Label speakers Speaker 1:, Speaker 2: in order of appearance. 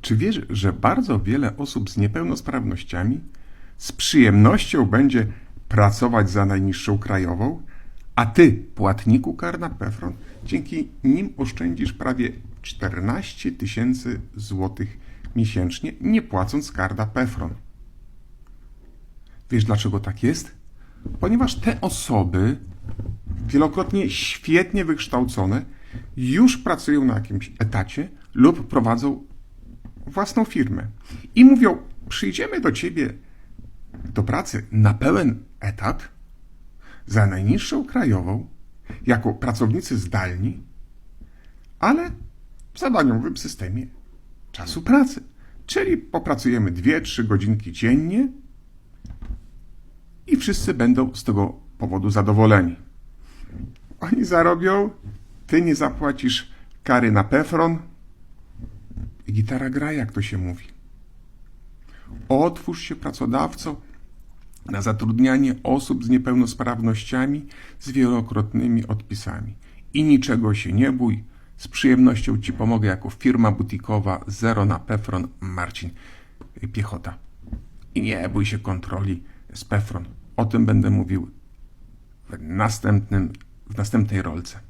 Speaker 1: Czy wiesz, że bardzo wiele osób z niepełnosprawnościami z przyjemnością będzie pracować za najniższą krajową, a ty, płatniku kar na dzięki nim oszczędzisz prawie 14 tysięcy złotych miesięcznie, nie płacąc kar na PFRON. Wiesz dlaczego tak jest? Ponieważ te osoby, wielokrotnie świetnie wykształcone, już pracują na jakimś etacie lub prowadzą własną firmę. I mówią: Przyjdziemy do ciebie do pracy na pełen etat za najniższą krajową, jako pracownicy zdalni, ale w zadaniowym systemie czasu pracy. Czyli popracujemy 2-3 godzinki dziennie i wszyscy będą z tego powodu zadowoleni. Oni zarobią, ty nie zapłacisz kary na pefron gitara gra, jak to się mówi. Otwórz się pracodawco na zatrudnianie osób z niepełnosprawnościami z wielokrotnymi odpisami. I niczego się nie bój, z przyjemnością Ci pomogę jako firma butikowa Zero na Pefron Marcin Piechota. I nie bój się kontroli z Pefron. O tym będę mówił w następnym, w następnej rolce.